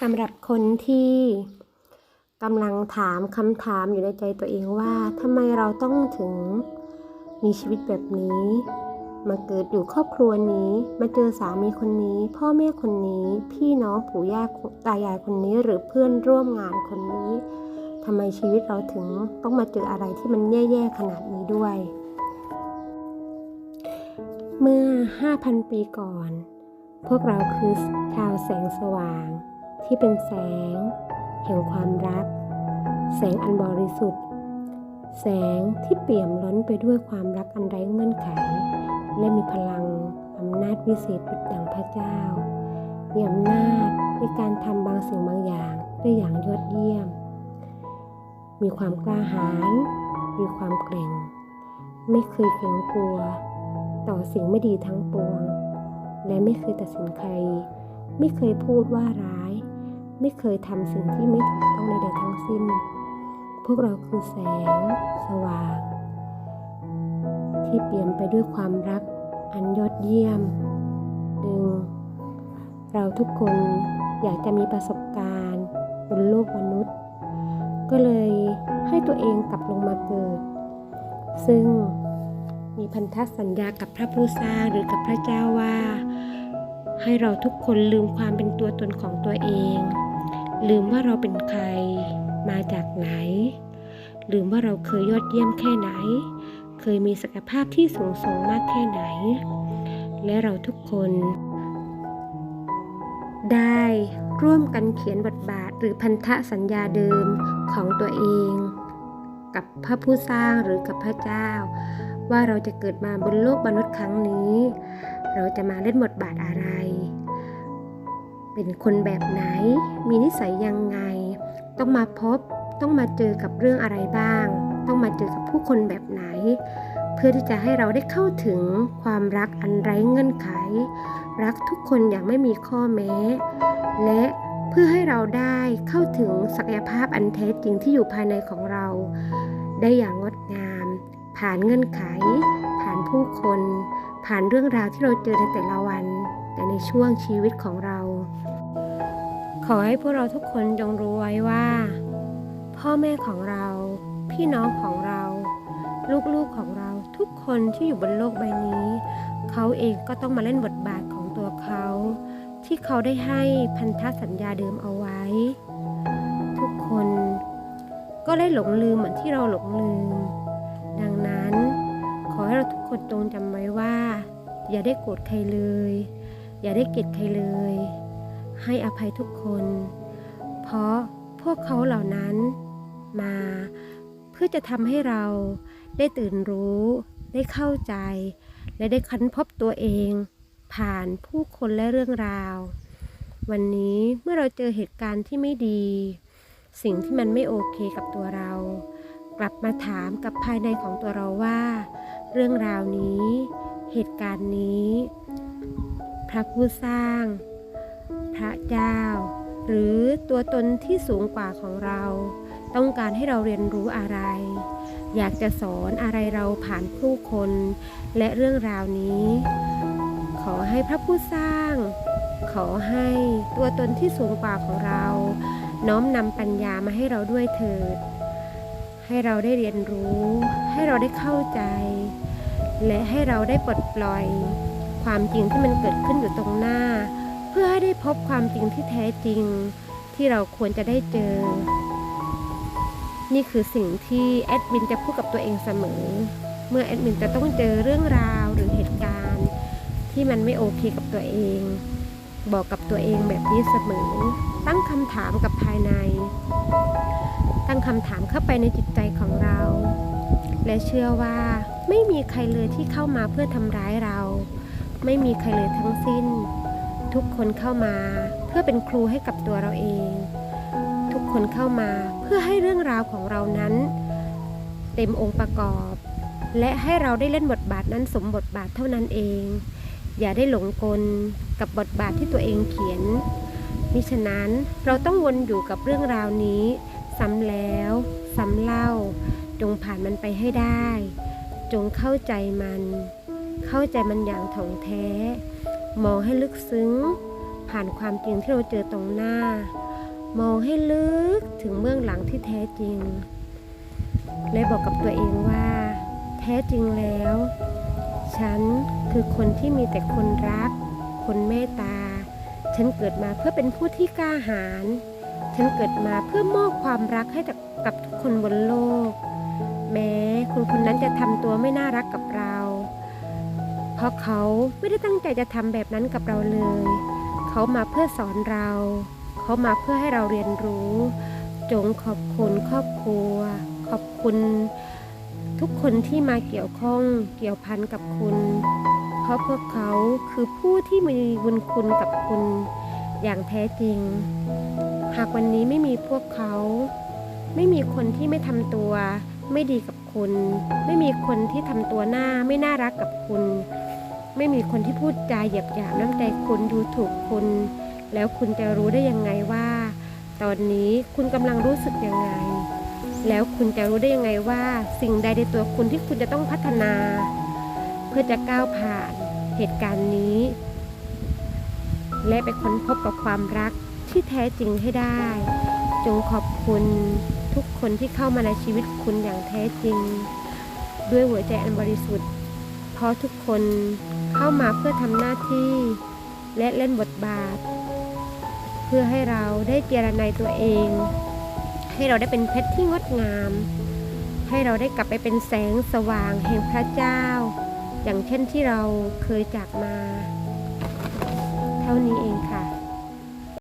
สำหรับคนที่กำลังถามคำถามอยู่ในใจตัวเองว่าทำไมเราต้องถึงมีชีวิตแบบนี้ มาเกิดอยู่ครอบครัวนี้ มาเจอสามีคนนี้ พ่อแม่คนนี้ พี่น้องปู่ย่าตายายคนนี้หรือเพื่อนร่วมงานคนนี้ทำไมชีวิตเราถึงต้องมาเจออะไรที่มันแย่ๆขนาดนี้ด้วย เมื่อ 5,000 ปีก่อน พวกเราคือชาวแสงสว่าง ที่เป็นแสง แห่งความรัก แสงอันบริสุทธิ์ แสงที่เปี่ยมล้นไปด้วยความรักอันไร้เงื่อนไข และมีพลังอำนาจวิเศษดุจดังพระเจ้ามีอำนาจในการทำบางสิ่งบางอย่างได้อย่างยอดเยี่ยม มีความกล้าหาญ มีความเกรงไม่เคยเกรงกลัว ต่อสิ่งไม่ดีทั้งปวง และไม่เคยตัดสินใคร ไม่เคยพูดว่าร้าย ไม่เคยทำสิ่งที่ไม่ถูกต้องใดๆทั้งสิ้น พวกเราคือแสง สว่าง ที่เปี่ยมไปด้วยความรักอันยอดเยี่ยมหนึ่งเราทุกคนอยากจะมีประสบการณ์บนโลกมนุษย์ ก็เลยให้ตัวเองกลับลงมาเกิด ซึ่งมีพันธสัญญากับพระผู้สร้างหรือกับพระเจ้าว่า ให้เราทุกคนลืมความเป็นตัวตนของตัวเอง ลืมว่าเราเป็นใคร มาจากไหน ลืมว่าเราเคยยอดเยี่ยมแค่ไหน เคยมีศักยภาพที่สูงส่งมากแค่ไหน และเราทุกคน ได้ร่วมกันเขียนบทบาทหรือพันธสัญญาเดิมของตัวเอง กับพระผู้สร้างหรือกับพระเจ้า ว่าเราจะเกิดมาบนโลกมนุษย์ครั้งนี้ เราจะมาเล่นบทบาทอะไร เป็นคนแบบไหน มีนิสัยยังไง ต้องมาพบ ต้องมาเจอกับเรื่องอะไรบ้าง ต้องมาเจอกับผู้คนแบบไหน เพื่อที่จะให้เราได้เข้าถึงความรักอันไร้เงื่อนไข รักทุกคนอย่างไม่มีข้อแม้ และเพื่อให้เราได้เข้าถึงศักยภาพอันแท้จริงที่อยู่ภายในของเรา ได้อย่างงดงาม ผ่านเงื่อนไข ผ่านผู้คน ผ่านเรื่องราวที่เราเจอในแต่ละวัน แต่ในช่วงชีวิตของเรา ขอให้พวกเราทุกคนจงรู้ไว้ว่า พ่อแม่ของเรา พี่น้องของเรา ลูกๆของเราทุกคนที่อยู่บนโลกใบนี้ เขาเองก็ต้องมาเล่นบทบาทของตัวเขา ที่เขาได้ให้พันธสัญญาเดิมเอาไว้ ทุกคนก็ได้หลงลืมเหมือนที่เราหลงลืม ดังนั้น ขอให้เราทุกคนจงจำไว้ว่า อย่าได้โกรธใครเลย อย่าได้เกลียดใครเลย ให้อภัยทุกคน เพราะพวกเขาเหล่านั้นมาเพื่อจะทำให้เราได้ตื่นรู้ ได้เข้าใจ และได้ค้นพบตัวเอง ผ่านผู้คนและเรื่องราว วันนี้เมื่อเราเจอเหตุการณ์ที่ไม่ดี สิ่งที่มันไม่โอเคกับตัวเรา กลับมาถามกับภายในของตัวเราว่า เรื่องราวนี้ เหตุการณ์นี้ พระผู้สร้าง พระเจ้า หรือตัวตนที่สูงกว่าของเรา ต้องการให้เราเรียนรู้อะไร อยากจะสอนอะไรเราผ่านผู้คน และเรื่องราวนี้ ขอให้พระผู้สร้าง ขอให้ตัวตนที่สูงกว่าของเรา น้อมนำปัญญามาให้เราด้วยเถิด ให้เราได้เรียนรู้ ให้เราได้เข้าใจ และให้เราได้ปลดปล่อยความจริงที่มันเกิดขึ้นอยู่ตรงหน้า พื่อให้ได้พบความจริงที่แท้จริงที่เราควรจะได้เจอ นี่คือสิ่งที่แอดมินจะพูดกับตัวเองเสมอ เมื่อแอดมินจะต้องเจอเรื่องราวหรือเหตุการณ์ ที่มันไม่โอเคกับตัวเอง บอกกับตัวเองแบบนี้เสมอ ตั้งคำถามกับภายใน ตั้งคำถามเข้าไปในจิตใจของเรา และเชื่อว่าไม่มีใครเลยที่เข้ามาเพื่อทำร้ายเรา ไม่มีใครเลยทั้งสิ้น ทุกคนเข้ามา เพื่อเป็นครูให้กับตัวเราเอง ทุกคนเข้ามาเพื่อให้เรื่องราวของเรานั้น เต็มองค์ประกอบ และให้เราได้เล่นบทบาทนั้นสมบทบาทเท่านั้นเอง อย่าได้หลงกลกับบทบาทที่ตัวเองเขียนมิฉะนั้นเราต้องวนอยู่กับเรื่องราวนี้ซ้ำแล้วซ้ำเล่า จงผ่านมันไปให้ได้ จงเข้าใจมัน เข้าใจมันอย่างถ่องแท้ มองให้ลึกซึ้ง ผ่านความจริงที่เราเจอตรงหน้า มองให้ลึกถึงเบื้องหลังที่แท้จริง และบอกกับตัวเองว่า แท้จริงแล้ว ฉันคือคนที่มีแต่คนรัก คนเมตตา ฉันเกิดมาเพื่อเป็นผู้ที่กล้าหาญฉันเกิดมาเพื่อมอบความรักให้กับกับทุกคนบนโลก แม้คนคนนั้นจะทำตัวไม่น่ารักกับเรา เพราะเขาไม่ได้ตั้งใจจะทำแบบนั้นกับเราเลย เขามาเพื่อสอนเรา เขามาเพื่อให้เราเรียนรู้ จงขอบคุณครอบครัว ขอบคุณทุกคนที่มาเกี่ยวข้องเกี่ยวพันกับคุณ เพราะพวกเขาคือผู้ที่มีบุญคุณกับคุณ อย่างแท้จริง หากวันนี้ไม่มีพวกเขา ไม่มีคนที่ไม่ทำตัว ไม่ดีกับคุณ ไม่มีคนที่ทำตัวหน้าไม่น่ารักกับคุณ ไม่มีคนที่พูดจาหยาบหยาบน้ำใจคุณดูถูกคุณ แล้วคุณจะรู้ได้ยังไงว่า ตอนนี้คุณกำลังรู้สึกยังไง แล้วคุณจะรู้ได้ยังไงว่า สิ่งใดในตัวคุณที่คุณจะต้องพัฒนา เพื่อจะก้าวผ่านเหตุการณ์นี้ และไปค้นพบกับความรักที่แท้จริงให้ได้ จงขอบคุณทุกคนที่เข้ามาในชีวิตคุณอย่างแท้จริง ด้วยหัวใจอันบริสุทธิ์เพราะทุกคน เข้ามาเพื่อทำหน้าที่ และเล่นบทบาท เพื่อให้เราได้เจรนายตัวเอง ให้เราได้เป็นเพชรที่งดงาม ให้เราได้กลับไปเป็นแสงสว่างแห่งพระเจ้า อย่างเช่นที่เราเคยจากมา เท่านี้เองค่ะ